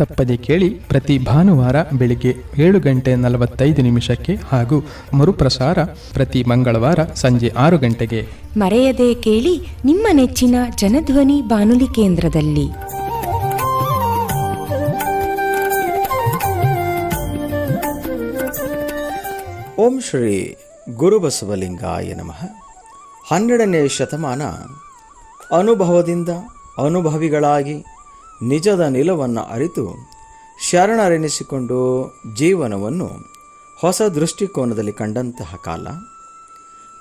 ತಪ್ಪದೆ ಕೇಳಿ ಪ್ರತಿ ಭಾನುವಾರ ಬೆಳಿಗ್ಗೆ ಏಳು ಗಂಟೆ ನಲವತ್ತೈದು ನಿಮಿಷಕ್ಕೆ ಹಾಗೂ ಮರುಪ್ರಸಾರ ಪ್ರತಿ ಮಂಗಳವಾರ ಸಂಜೆ ಆರು ಗಂಟೆಗೆ. ಮರೆಯದೆ ಕೇಳಿ ನಿಮ್ಮ ನೆಚ್ಚಿನ ಜನಧ್ವನಿ ಬಾನುಲಿ ಕೇಂದ್ರದಲ್ಲಿ. ಓಂ ಶ್ರೀ ಗುರುಬಸವಲಿಂಗಾಯ ನಮಃ. ಹನ್ನೆರಡನೇ ಶತಮಾನ ಅನುಭವದಿಂದ ಅನುಭವಿಗಳಾಗಿ ನಿಜದ ನಿಲವನ್ನು ಅರಿತು ಶರಣರೆನಿಸಿಕೊಂಡು ಜೀವನವನ್ನು ಹೊಸ ದೃಷ್ಟಿಕೋನದಲ್ಲಿ ಕಂಡಂತಹ ಕಾಲ.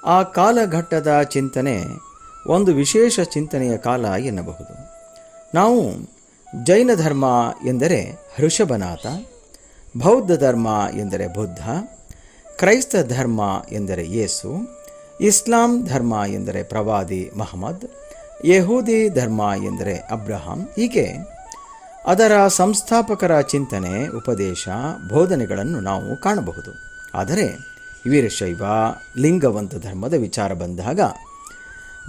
ಆ ಕಾಲಘಟ್ಟದ ಚಿಂತನೆ ಒಂದು ವಿಶೇಷ ಚಿಂತನೆಯ ಕಾಲ ಎನ್ನಬಹುದು. ನಾವು ಜೈನ ಧರ್ಮ ಎಂದರೆ ಋಷಭನಾಥ, ಬೌದ್ಧ ಧರ್ಮ ಎಂದರೆ ಬುದ್ಧ, ಕ್ರೈಸ್ತ ಧರ್ಮ ಎಂದರೆ ಯೇಸು, ಇಸ್ಲಾಂ ಧರ್ಮ ಎಂದರೆ ಪ್ರವಾದಿ ಮಹಮ್ಮದ್ ಯಹೂದಿ ಧರ್ಮ ಎಂದರೆ ಅಬ್ರಹಾಂ. ಹೀಗೆ ಅದರ ಸಂಸ್ಥಾಪಕರ ಚಿಂತನೆ, ಉಪದೇಶ, ಬೋಧನೆಗಳನ್ನು ನಾವು ಕಾಣಬಹುದು. ಆದರೆ ವೀರಶೈವ, ಲಿಂಗವಂತ ಧರ್ಮದ ವಿಚಾರ ಬಂದಾಗ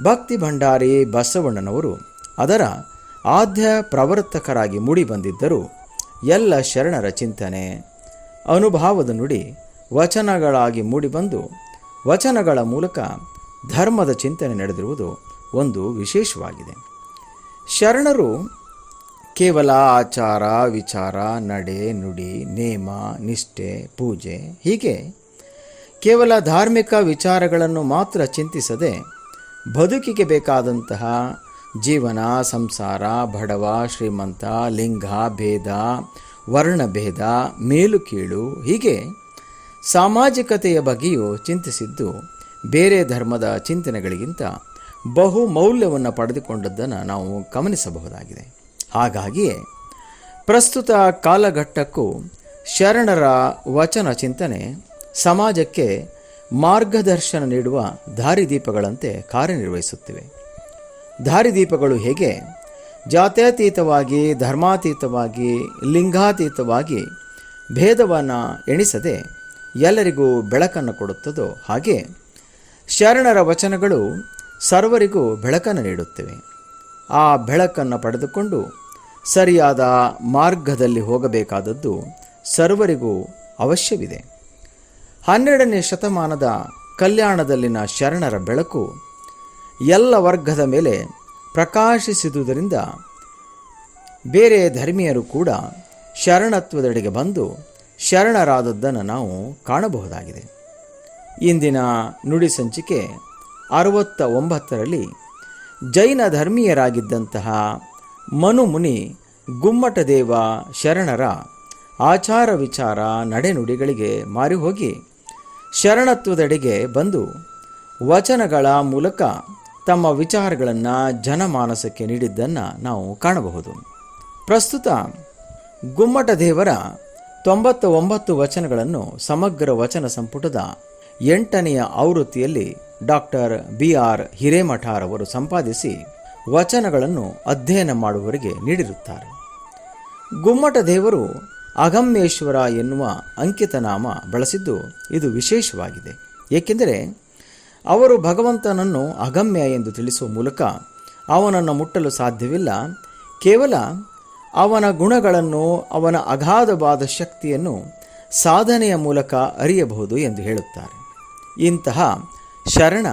ಭಕ್ತಿ ಭಂಡಾರಿ ಬಸವಣ್ಣನವರು ಅದರ ಆದ್ಯ ಪ್ರವರ್ತಕರಾಗಿ ಮೂಡಿಬಂದಿದ್ದರೂ ಎಲ್ಲ ಶರಣರ ಚಿಂತನೆ, ಅನುಭಾವದ ನುಡಿ ವಚನಗಳಾಗಿ ಮೂಡಿಬಂದು ವಚನಗಳ ಮೂಲಕ ಧರ್ಮದ ಚಿಂತನೆ ನಡೆದಿರುವುದು ಒಂದು ವಿಶೇಷವಾಗಿದೆ. ಶರಣರು ಕೇವಲ ಆಚಾರ, ವಿಚಾರ, ನಡೆ, ನುಡಿ, ನೇಮ, ನಿಷ್ಠೆ, ಪೂಜೆ ಹೀಗೆ ಕೇವಲ ಧಾರ್ಮಿಕ ವಿಚಾರಗಳನ್ನು ಮಾತ್ರ ಚಿಂತಿಸದೆ ಬದುಕಿಗೆ ಬೇಕಾದಂತಹ ಜೀವನ, ಸಂಸಾರ ಬಡವ ಶ್ರೀಮಂತ, ಲಿಂಗ, ಭೇದ ವರ್ಣಭೇದ ಮೇಲು ಕೀಳು ಹೀಗೆ ಸಾಮಾಜಿಕತೆಯ ಬಗ್ಗೆಯೂ ಚಿಂತಿಸಿದ್ದು ಬೇರೆ ಧರ್ಮದ ಚಿಂತನೆಗಳಿಗಿಂತ ಬಹು ಮೌಲ್ಯವನ್ನು ಪಡೆದುಕೊಂಡದ್ದನ್ನು ನಾವು ಗಮನಿಸಬಹುದಾಗಿದೆ. ಹಾಗಾಗಿಯೇ ಪ್ರಸ್ತುತ ಕಾಲಘಟ್ಟಕ್ಕೂ ಶರಣರ ವಚನ ಚಿಂತನೆ ಸಮಾಜಕ್ಕೆ ಮಾರ್ಗದರ್ಶನ ನೀಡುವ ದಾರಿದೀಪಗಳಂತೆ ಕಾರ್ಯನಿರ್ವಹಿಸುತ್ತಿವೆ. ದಾರಿದೀಪಗಳು ಹೇಗೆ? ಜಾತ್ಯತೀತವಾಗಿ, ಧರ್ಮಾತೀತವಾಗಿ, ಲಿಂಗಾತೀತವಾಗಿ ಭೇದವನ್ನು ಎಣಿಸದೆ ಎಲ್ಲರಿಗೂ ಬೆಳಕನ್ನು ಕೊಡುತ್ತದೋ ಹಾಗೆ ಶರಣರ ವಚನಗಳು ಸರ್ವರಿಗೂ ಬೆಳಕನ್ನು ನೀಡುತ್ತವೆ. ಆ ಬೆಳಕನ್ನು ಪಡೆದುಕೊಂಡು ಸರಿಯಾದ ಮಾರ್ಗದಲ್ಲಿ ಹೋಗಬೇಕಾದದ್ದು ಸರ್ವರಿಗೂ ಅವಶ್ಯವಿದೆ. ಹನ್ನೆರಡನೇ ಶತಮಾನದ ಕಲ್ಯಾಣದಲ್ಲಿನ ಶರಣರ ಬೆಳಕು ಎಲ್ಲ ವರ್ಗದ ಮೇಲೆ ಪ್ರಕಾಶಿಸಿದುದರಿಂದ ಬೇರೆ ಧರ್ಮೀಯರು ಕೂಡ ಶರಣತ್ವದೆಡೆಗೆ ಬಂದು ಶರಣರಾದದ್ದನ್ನು ನಾವು ಕಾಣಬಹುದಾಗಿದೆ. ಇಂದಿನ ನುಡಿ ಸಂಚಿಕೆ ಅರವತ್ತ ಒಂಬತ್ತರಲ್ಲಿ ಜೈನ ಧರ್ಮೀಯರಾಗಿದ್ದಂತಹ ಮನುಮುನಿ ಗುಮ್ಮಟದೇವ ಶರಣರ ಆಚಾರ ವಿಚಾರ ನಡೆನುಡಿಗಳಿಗೆ ಮಾರಿಹೋಗಿ ಶರಣತ್ವದೆಡೆಗೆ ಬಂದು ವಚನಗಳ ಮೂಲಕ ತಮ್ಮ ವಿಚಾರಗಳನ್ನು ಜನಮಾನಸಕ್ಕೆ ನೀಡಿದ್ದನ್ನು ನಾವು ಕಾಣಬಹುದು. ಪ್ರಸ್ತುತ ಗುಮ್ಮಟ ದೇವರ ತೊಂಬತ್ತ ಒಂಬತ್ತು ವಚನಗಳನ್ನು ಸಮಗ್ರ ವಚನ ಸಂಪುಟದ ಎಂಟನೆಯ ಆವೃತ್ತಿಯಲ್ಲಿ ಡಾಕ್ಟರ್ ಬಿ ಆರ್ ಹಿರೇಮಠಾರವರು ಸಂಪಾದಿಸಿ ವಚನಗಳನ್ನು ಅಧ್ಯಯನ ಮಾಡುವವರಿಗೆ ನೀಡಿರುತ್ತಾರೆ. ಗುಮ್ಮಟ ದೇವರು ಅಗಮ್ಯೇಶ್ವರ ಎನ್ನುವ ಅಂಕಿತನಾಮ ಬಳಸಿದ್ದು ಇದು ವಿಶೇಷವಾಗಿದೆ. ಏಕೆಂದರೆ ಅವರು ಭಗವಂತನನ್ನು ಅಗಮ್ಯ ಎಂದು ತಿಳಿಸುವ ಮೂಲಕ ಅವನನ್ನು ಮುಟ್ಟಲು ಸಾಧ್ಯವಿಲ್ಲ. ಕೇವಲ ಅವನ ಗುಣಗಳನ್ನು, ಅವನ ಅಗಾಧವಾದ ಶಕ್ತಿಯನ್ನು ಸಾಧನೆಯ ಮೂಲಕ ಅರಿಯಬಹುದು ಎಂದು ಹೇಳುತ್ತಾರೆ. ಇಂತಹ ಶರಣ.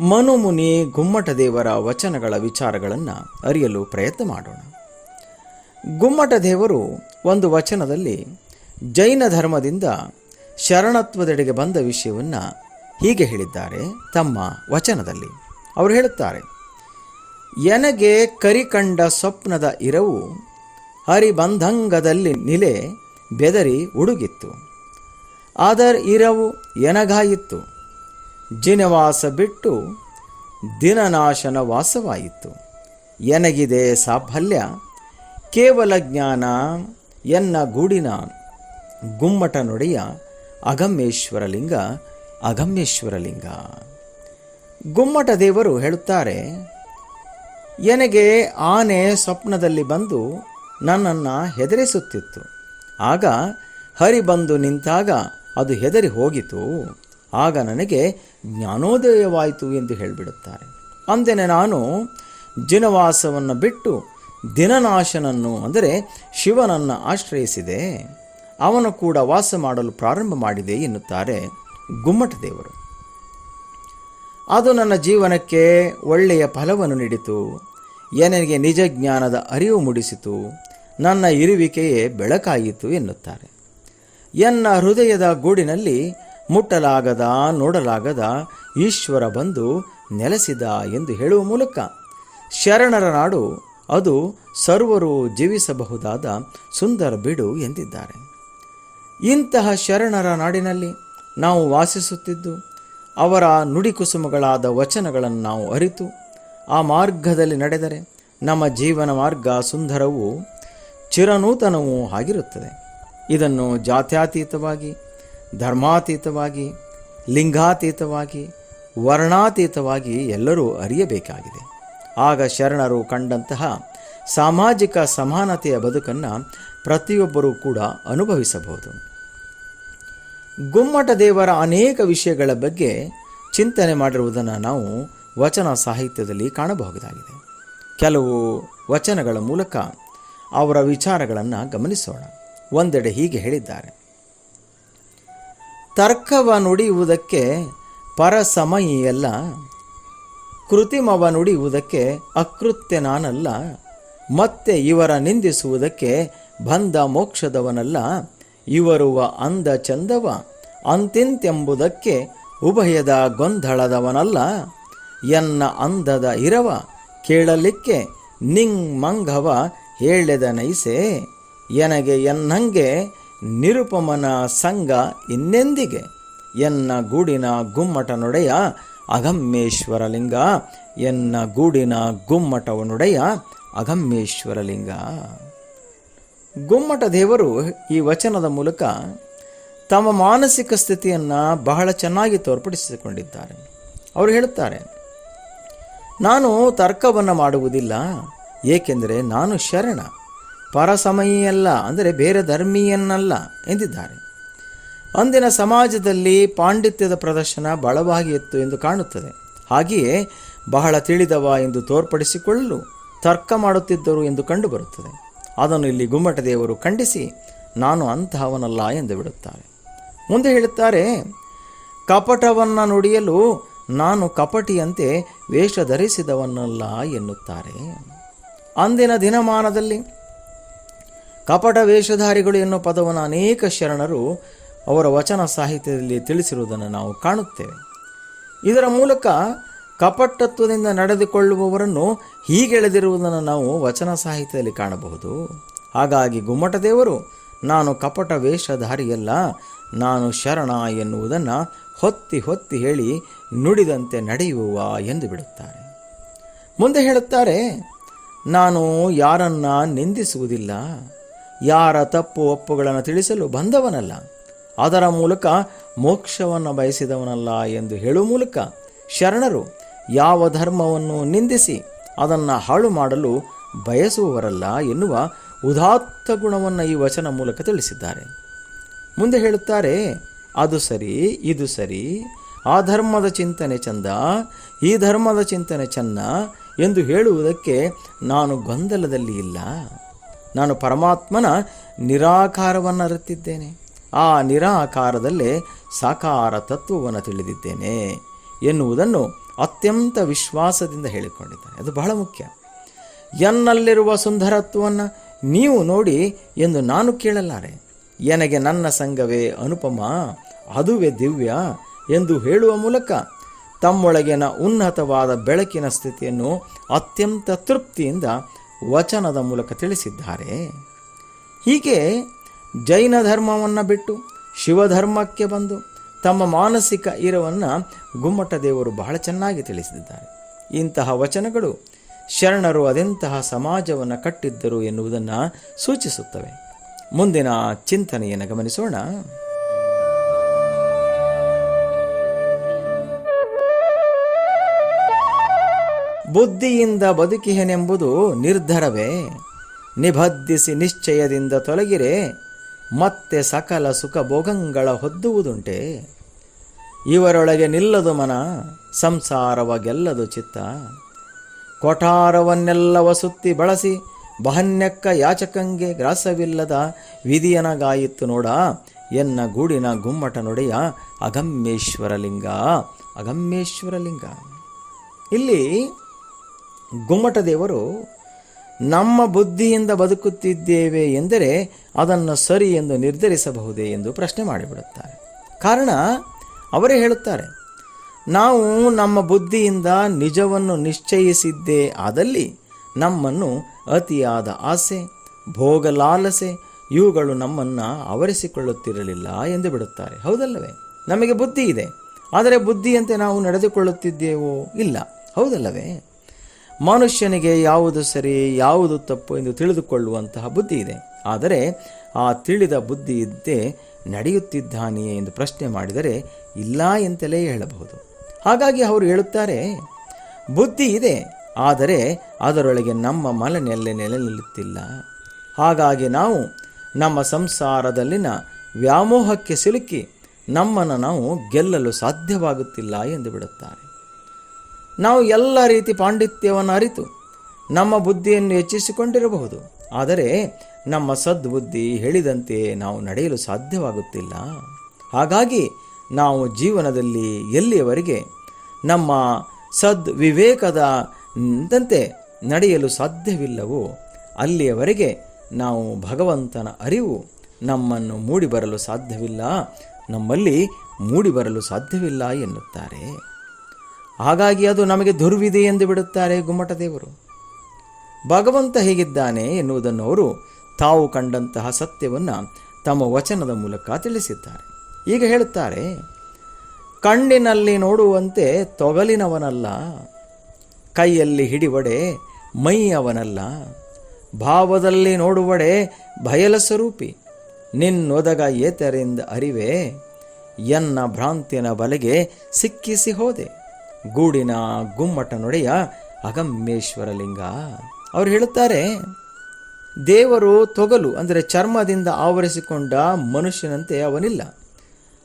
ಮನುಮುನಿ ಗುಮ್ಮಟದೇವರ ವಚನಗಳ ವಿಚಾರಗಳನ್ನು ಅರಿಯಲು ಪ್ರಯತ್ನ ಮಾಡೋಣ. ಗುಮ್ಮಟದೇವರು ಒಂದು ವಚನದಲ್ಲಿ ಜೈನ ಧರ್ಮದಿಂದ ಶರಣತ್ವದೆಡೆಗೆ ಬಂದ ವಿಷಯವನ್ನು ಹೀಗೆ ಹೇಳಿದ್ದಾರೆ ತಮ್ಮ ವಚನದಲ್ಲಿ. ಅವರು ಹೇಳುತ್ತಾರೆ, ಎನಗೆ ಕರಿಕಂಡ ಸ್ವಪ್ನದ ಇರವು ಹರಿಬಂಧಂಗದಲ್ಲಿ ನಿಲೆ ಬೆದರಿ ಉಡುಗಿತ್ತು. ಆದರ್ ಇರವು ಎನಗಾಯಿತ್ತು. ಜಿನವಾಸ ಬಿಟ್ಟು ದಿನನಾಶನ ವಾಸವಾಯಿತು. ಎನಗಿದೆ ಸಾಫಲ್ಯ? ಕೇವಲ ಜ್ಞಾನ ಎನ್ನ ಗೂಡಿನ ಗುಮ್ಮಟ ನುಡಿಯ ಅಗಮ್ಯೇಶ್ವರಲಿಂಗ ಅಗಮ್ಯೇಶ್ವರಲಿಂಗ. ಗುಮ್ಮಟ ದೇವರು ಹೇಳುತ್ತಾರೆ, ಎನಗೆ ಆನೆ ಸ್ವಪ್ನದಲ್ಲಿ ಬಂದು ನನ್ನನ್ನು ಹೆದರಿಸುತ್ತಿತ್ತು. ಆಗ ಹರಿ ಬಂದು ನಿಂತಾಗ ಅದು ಹೆದರಿ ಹೋಗಿತು. ಆಗ ನನಗೆ ಜ್ಞಾನೋದಯವಾಯಿತು ಎಂದು ಹೇಳಿಬಿಡುತ್ತಾರೆ. ಅಂದೆನೆ ನಾನು ಜಿನವಾಸವನ್ನು ಬಿಟ್ಟು ದಿನನಾಶನನ್ನು, ಅಂದರೆ ಶಿವನನ್ನು ಆಶ್ರಯಿಸಿದೆ. ಅವನು ಕೂಡ ವಾಸ ಮಾಡಲು ಪ್ರಾರಂಭ ಮಾಡಿದೆ ಎನ್ನುತ್ತಾರೆ ಗುಮ್ಮಟ ದೇವರು. ಅದು ನನ್ನ ಜೀವನಕ್ಕೆ ಒಳ್ಳೆಯ ಫಲವನ್ನು ನೀಡಿತು. ನನಗೆ ನಿಜ ಜ್ಞಾನದ ಅರಿವು ಮೂಡಿಸಿತು. ನನ್ನ ಇರುವಿಕೆಯೇ ಬೆಳಕಾಯಿತು ಎನ್ನುತ್ತಾರೆ. ಎನ್ನ ಹೃದಯದ ಗೂಡಿನಲ್ಲಿ ಮುಟ್ಟಲಾಗದ, ನೋಡಲಾಗದ ಈಶ್ವರ ಬಂದು ನೆಲೆಸಿದ ಎಂದು ಹೇಳುವ ಮೂಲಕ ಶರಣರ ನಾಡು ಅದು ಸರ್ವರು ಜೀವಿಸಬಹುದಾದ ಸುಂದರ ಬಿಡು ಎಂದಿದ್ದಾರೆ. ಇಂತಹ ಶರಣರ ನಾಡಿನಲ್ಲಿ ನಾವು ವಾಸಿಸುತ್ತಿದ್ದು, ಅವರ ನುಡಿಕುಸುಮಗಳಾದ ವಚನಗಳನ್ನು ನಾವು ಅರಿತು, ಆ ಮಾರ್ಗದಲ್ಲಿ ನಡೆದರೆ ನಮ್ಮ ಜೀವನ ಮಾರ್ಗ ಸುಂದರವೂ ಚಿರನೂತನವೂ ಆಗಿರುತ್ತದೆ. ಇದನ್ನು ಜಾತ್ಯತೀತವಾಗಿ ಧರ್ಮಾತೀತವಾಗಿ, ಲಿಂಗಾತೀತವಾಗಿ, ವರ್ಣಾತೀತವಾಗಿ ಎಲ್ಲರೂ ಅರಿಯಬೇಕಾಗಿದೆ. ಆಗ ಶರಣರು ಕಂಡಂತಹ ಸಾಮಾಜಿಕ ಸಮಾನತೆಯ ಬದುಕನ್ನು ಪ್ರತಿಯೊಬ್ಬರೂ ಕೂಡ ಅನುಭವಿಸಬಹುದು. ಗುಮ್ಮಟ ದೇವರ ಅನೇಕ ವಿಷಯಗಳ ಬಗ್ಗೆ ಚಿಂತನೆ ಮಾಡಿರುವುದನ್ನು ನಾವು ವಚನ ಸಾಹಿತ್ಯದಲ್ಲಿ ಕಾಣಬಹುದಾಗಿದೆ. ಕೆಲವು ವಚನಗಳ ಮೂಲಕ ಅವರ ವಿಚಾರಗಳನ್ನು ಗಮನಿಸೋಣ. ಒಂದೆಡೆ ಹೀಗೆ ಹೇಳಿದ್ದಾರೆ. ತರ್ಕವ ನುಡಿಯುವುದಕ್ಕೆ ಪರಸಮಯಿಯಲ್ಲ ಕೃತಿಮವ ನುಡಿಯುವುದಕ್ಕೆ ಅಕೃತ್ಯ ನಾನಲ್ಲ, ಮತ್ತೆ ಇವರ ನಿಂದಿಸುವುದಕ್ಕೆ ಬಂದ ಮೋಕ್ಷದವನಲ್ಲ, ಇವರುವ ಅಂದ ಚಂದವ, ಅಂತಿಂತೆಂಬುದಕ್ಕೆ ಉಭಯದ ಗೊಂದಳದವನಲ್ಲ, ಎನ್ನ ಅಂದದ ಇರವ, ಕೇಳಲಿಕ್ಕೆ ನಿಂಗ್ ಮಂಗವ ಹೇಳೆದ ನೈಸೆ, ಎನಗೆ ಎನ್ನಂಗೆ ನಿರುಪಮನ ಸಂಗ ಇನ್ನೆಂದಿಗೆ? ಎನ್ನ ಗೂಡಿನ ಗುಮ್ಮಟ ನೊಡೆಯ ಅಗಮ್ಯೇಶ್ವರಲಿಂಗ? ಎನ್ನ ಗೂಡಿನ ಗುಮ್ಮಟವನುಡೆಯ ಅಗಮ್ಯೇಶ್ವರಲಿಂಗ? ಗುಮ್ಮಟ ದೇವರು ಈ ವಚನದ ಮೂಲಕ ತಮ್ಮ ಮಾನಸಿಕ ಸ್ಥಿತಿಯನ್ನು ಬಹಳ ಚೆನ್ನಾಗಿ ತೋರ್ಪಡಿಸಿಕೊಂಡಿದ್ದಾರೆ. ಅವರು ಹೇಳುತ್ತಾರೆ, ನಾನು ತರ್ಕವನ್ನು ಮಾಡುವುದಿಲ್ಲ, ಏಕೆಂದರೆ ನಾನು ಶರಣ. ಪರಸಮಯಿಯಲ್ಲ, ಅಂದರೆ ಬೇರೆ ಧರ್ಮೀಯನ್ನಲ್ಲ ಎಂದಿದ್ದಾರೆ. ಅಂದಿನ ಸಮಾಜದಲ್ಲಿ ಪಾಂಡಿತ್ಯದ ಪ್ರದರ್ಶನ ಬಳವಾಗಿ ಇತ್ತು ಎಂದು ಕಾಣುತ್ತದೆ. ಹಾಗೆಯೇ ಬಹಳ ತಿಳಿದವ ಎಂದು ತೋರ್ಪಡಿಸಿಕೊಳ್ಳಲು ತರ್ಕ ಮಾಡುತ್ತಿದ್ದರು ಎಂದು ಕಂಡುಬರುತ್ತದೆ. ಅದನ್ನು ಇಲ್ಲಿ ಗುಮ್ಮಟ ದೇವರು ಖಂಡಿಸಿ, ನಾನು ಅಂತಹವನಲ್ಲ ಎಂದು ಬಿಡುತ್ತಾರೆ. ಮುಂದೆ ಹೇಳುತ್ತಾರೆ, ಕಪಟವನ್ನು ನುಡಿಯಲು ನಾನು ಕಪಟಿಯಂತೆ ವೇಷ ಧರಿಸಿದವನಲ್ಲ ಎನ್ನುತ್ತಾರೆ. ಅಂದಿನ ದಿನಮಾನದಲ್ಲಿ ಕಪಟ ವೇಷಧಾರಿಗಳು ಎನ್ನುವ ಪದವನ್ನು ಅನೇಕ ಶರಣರು ಅವರ ವಚನ ಸಾಹಿತ್ಯದಲ್ಲಿ ತಿಳಿಸಿರುವುದನ್ನು ನಾವು ಕಾಣುತ್ತೇವೆ. ಇದರ ಮೂಲಕ ಕಪಟತ್ವದಿಂದ ನಡೆದುಕೊಳ್ಳುವವರನ್ನು ಹೀಗೆಳೆದಿರುವುದನ್ನು ನಾವು ವಚನ ಸಾಹಿತ್ಯದಲ್ಲಿ ಕಾಣಬಹುದು. ಹಾಗಾಗಿ ಗುಮ್ಮಟದೇವರು ನಾನು ಕಪಟ ವೇಷಧಾರಿಯಲ್ಲ, ನಾನು ಶರಣ ಎನ್ನುವುದನ್ನು ಹೊತ್ತಿ ಹೊತ್ತಿ ಹೇಳಿ ನುಡಿದಂತೆ ನಡೆಯುವ ಎಂದು ಬಿಡುತ್ತಾರೆ. ಮುಂದೆ ಹೇಳುತ್ತಾರೆ, ನಾನು ಯಾರನ್ನ ನಿಂದಿಸುವುದಿಲ್ಲ ಯಾರ ತಪ್ಪು ಒಪ್ಪುಗಳನ್ನು ತಿಳಿಸಲು ಬಂದವನಲ್ಲ. ಅದರ ಮೂಲಕ ಮೋಕ್ಷವನ್ನು ಬಯಸಿದವನಲ್ಲ ಎಂದು ಹೇಳುವ ಮೂಲಕ ಶರಣರು ಯಾವ ಧರ್ಮವನ್ನು ನಿಂದಿಸಿ ಅದನ್ನು ಹಾಳು ಮಾಡಲು ಬಯಸುವವರಲ್ಲ ಎನ್ನುವ ಉದಾತ್ತ ಗುಣವನ್ನು ಈ ವಚನ ಮೂಲಕ ತಿಳಿಸಿದ್ದಾರೆ. ಮುಂದೆ ಹೇಳುತ್ತಾರೆ, ಅದು ಸರಿ, ಇದು ಸರಿ, ಆ ಧರ್ಮದ ಚಿಂತನೆ ಚಂದ, ಈ ಧರ್ಮದ ಚಿಂತನೆ ಚೆನ್ನ ಎಂದು ಹೇಳುವುದಕ್ಕೆ ನಾನು ಗೊಂದಲದಲ್ಲಿ ಇಲ್ಲ. ನಾನು ಪರಮಾತ್ಮನ ನಿರಾಕಾರವನ್ನು ಅರಿತಿದ್ದೇನೆ ಆ ನಿರಾಕಾರದಲ್ಲೇ ಸಾಕಾರ ತತ್ವವನ್ನು ತಿಳಿದಿದ್ದೇನೆ ಎನ್ನುವುದನ್ನು ಅತ್ಯಂತ ವಿಶ್ವಾಸದಿಂದ ಹೇಳಿಕೊಂಡಿದ್ದಾನೆ ಅದು ಬಹಳ ಮುಖ್ಯ. ಎನ್ನಲ್ಲಿರುವ ಸುಂದರತ್ವವನ್ನು ನೀವು ನೋಡಿ ಎಂದು ನಾನು ಕೇಳಲಾರೆ. ನನಗೆ ನನ್ನ ಸಂಘವೇ ಅನುಪಮ, ಅದುವೇ ದಿವ್ಯ ಎಂದು ಹೇಳುವ ಮೂಲಕ ತಮ್ಮೊಳಗಿನ ಉನ್ನತವಾದ ಬೆಳಕಿನ ಸ್ಥಿತಿಯನ್ನು ಅತ್ಯಂತ ತೃಪ್ತಿಯಿಂದ ವಚನದ ಮೂಲಕ ತಿಳಿಸಿದ್ದಾರೆ. ಹೀಗೆ ಜೈನ ಧರ್ಮವನ್ನು ಬಿಟ್ಟು ಶಿವಧರ್ಮಕ್ಕೆ ಬಂದು ತಮ್ಮ ಮಾನಸಿಕ ಇರವನ್ನು ಗುಮ್ಮಟ ದೇವರು ಬಹಳ ಚೆನ್ನಾಗಿ ತಿಳಿಸಿದ್ದಾರೆ. ಇಂತಹ ವಚನಗಳು ಶರಣರು ಅದೆಂತಹ ಸಮಾಜವನ್ನು ಕಟ್ಟಿದ್ದರು ಎನ್ನುವುದನ್ನು ಸೂಚಿಸುತ್ತವೆ. ಮುಂದಿನ ಚಿಂತನೆಯನ್ನು ಗಮನಿಸೋಣ. ಬುದ್ಧಿಯಿಂದ ಬದುಕಿಹೆನೆಂಬುದು ನಿರ್ಧರವೇ. ನಿಬದ್ಧಿಸಿ ನಿಶ್ಚಯದಿಂದ ತೊಲಗಿರೆ ಮತ್ತೆ ಸಕಲ ಸುಖ ಭೋಗಂಗಳ ಹೊದ್ದುವುದುಂಟೆ. ಇವರೊಳಗೆ ನಿಲ್ಲದು ಮನ ಸಂಸಾರವ ಗೆಲ್ಲದು ಚಿತ್ತ. ಕೊಠಾರವನ್ನೆಲ್ಲ ವಸುತ್ತಿ ಬಳಸಿ ಬಹನ್ಯಕ್ಕ ಯಾಚಕಂಗೆ ಗ್ರಾಸವಿಲ್ಲದ ವಿಧಿಯನಗಾಯಿತು ನೋಡ, ಎನ್ನ ಗೂಡಿನ ಗುಮ್ಮಟ ನೊಡೆಯ ಅಗಮ್ಯೇಶ್ವರಲಿಂಗ. ಅಗಮ್ಯೇಶ್ವರಲಿಂಗ. ಇಲ್ಲಿ ಗುಮ್ಮಟ ದೇವರು, ನಮ್ಮ ಬುದ್ಧಿಯಿಂದ ಬದುಕುತ್ತಿದ್ದೇವೆ ಎಂದರೆ ಅದನ್ನು ಸರಿ ಎಂದು ನಿರ್ಧರಿಸಬಹುದೇ ಎಂದು ಪ್ರಶ್ನೆ ಮಾಡಿಬಿಡುತ್ತಾರೆ. ಕಾರಣ, ಅವರೇ ಹೇಳುತ್ತಾರೆ, ನಾವು ನಮ್ಮ ಬುದ್ಧಿಯಿಂದ ನಿಜವನ್ನು ನಿಶ್ಚಯಿಸಿದ್ದೇ ಆದಲ್ಲಿ ನಮ್ಮನ್ನು ಅತಿಯಾದ ಆಸೆ ಭೋಗಲಾಲಸೆ ಇವುಗಳು ನಮ್ಮನ್ನು ಆವರಿಸಿಕೊಳ್ಳುತ್ತಿರಲಿಲ್ಲ ಎಂದು ಬಿಡುತ್ತಾರೆ. ಹೌದಲ್ಲವೇ? ನಮಗೆ ಬುದ್ಧಿ ಇದೆ, ಆದರೆ ಬುದ್ಧಿಯಂತೆ ನಾವು ನಡೆದುಕೊಳ್ಳುತ್ತಿದ್ದೇವೋ ಇಲ್ಲ. ಹೌದಲ್ಲವೇ? ಮನುಷ್ಯನಿಗೆ ಯಾವುದು ಸರಿ, ಯಾವುದು ತಪ್ಪು ಎಂದು ತಿಳಿದುಕೊಳ್ಳುವಂತಹ ಬುದ್ಧಿ ಇದೆ. ಆದರೆ ಆ ತಿಳಿದ ಬುದ್ಧಿ ಇದ್ದೇ ನಡೆಯುತ್ತಿದ್ದಾನೆಯೇ ಎಂದು ಪ್ರಶ್ನೆ ಮಾಡಿದರೆ ಇಲ್ಲ ಎಂತಲೇ ಹೇಳಬಹುದು. ಹಾಗಾಗಿ ಅವರು ಹೇಳುತ್ತಾರೆ, ಬುದ್ಧಿ ಇದೆ, ಆದರೆ ಅದರೊಳಗೆ ನಮ್ಮ ಮಲನೆಲ್ಲ ನೆಲೆ ನಿಲ್ಲುತ್ತಿಲ್ಲ ಹಾಗಾಗಿ ನಾವು ನಮ್ಮ ಸಂಸಾರದಲ್ಲಿನ ವ್ಯಾಮೋಹಕ್ಕೆ ಸಿಲುಕಿ ನಮ್ಮನ್ನು ನಾವು ಗೆಲ್ಲಲು ಸಾಧ್ಯವಾಗುತ್ತಿಲ್ಲ ಎಂದು ಬಿಡುತ್ತಾರೆ. ನಾವು ಎಲ್ಲ ರೀತಿ ಪಾಂಡಿತ್ಯವನ್ನು ಅರಿತು ನಮ್ಮ ಬುದ್ಧಿಯನ್ನು ಹೆಚ್ಚಿಸಿಕೊಂಡಿರಬಹುದು. ಆದರೆ ನಮ್ಮ ಸದ್ಬುದ್ಧಿ ಹೇಳಿದಂತೆ ನಾವು ನಡೆಯಲು ಸಾಧ್ಯವಾಗುತ್ತಿಲ್ಲ. ಹಾಗಾಗಿ ನಾವು ಜೀವನದಲ್ಲಿ ಎಲ್ಲಿಯವರೆಗೆ ನಮ್ಮ ಸದ್ ವಿವೇಕದ ದಂತೆ ನಡೆಯಲು ಸಾಧ್ಯವಿಲ್ಲವೋ, ಅಲ್ಲಿಯವರೆಗೆ ನಾವು ಭಗವಂತನ ಅರಿವು ನಮ್ಮನ್ನು ಮೂಡಿಬರಲು ಸಾಧ್ಯವಿಲ್ಲ, ನಮ್ಮಲ್ಲಿ ಮೂಡಿಬರಲು ಸಾಧ್ಯವಿಲ್ಲ ಎನ್ನುತ್ತಾರೆ. ಹಾಗಾಗಿ ಅದು ನಮಗೆ ದುರ್ವಿದೆ ಎಂದು ಬಿಡುತ್ತಾರೆ ಗುಮ್ಮಟ ದೇವರು. ಭಗವಂತ ಹೇಗಿದ್ದಾನೆ ಎನ್ನುವುದನ್ನು ಅವರು ತಾವು ಕಂಡಂತಹ ಸತ್ಯವನ್ನು ತಮ್ಮ ವಚನದ ಮೂಲಕ ತಿಳಿಸಿದ್ದಾರೆ. ಈಗ ಹೇಳುತ್ತಾರೆ, ಕಣ್ಣಿನಲ್ಲಿ ನೋಡುವಂತೆ ತೊಗಲಿನವನಲ್ಲ, ಕೈಯಲ್ಲಿ ಹಿಡಿವಡೆ ಮೈಯವನಲ್ಲ, ಭಾವದಲ್ಲಿ ನೋಡುವಡೆ ಬಯಲ ಸ್ವರೂಪಿ, ನಿನ್ನೊದಗ ಏತರಿಂದ ಅರಿವೆ ಎನ್ನ ಭ್ರಾಂತಿನ ಬಲೆಗೆ ಸಿಕ್ಕಿಸಿ ಹೋದೆ. ಗೂಡಿನ ಗುಮ್ಮಟ ನೊಡೆಯ ಅಗಮ್ಯೇಶ್ವರಲಿಂಗ. ಅವರು ಹೇಳುತ್ತಾರೆ, ದೇವರು ತೊಗಲು, ಅಂದರೆ ಚರ್ಮದಿಂದ ಆವರಿಸಿಕೊಂಡ ಮನುಷ್ಯನಂತೆ ಅವನಿಲ್ಲ.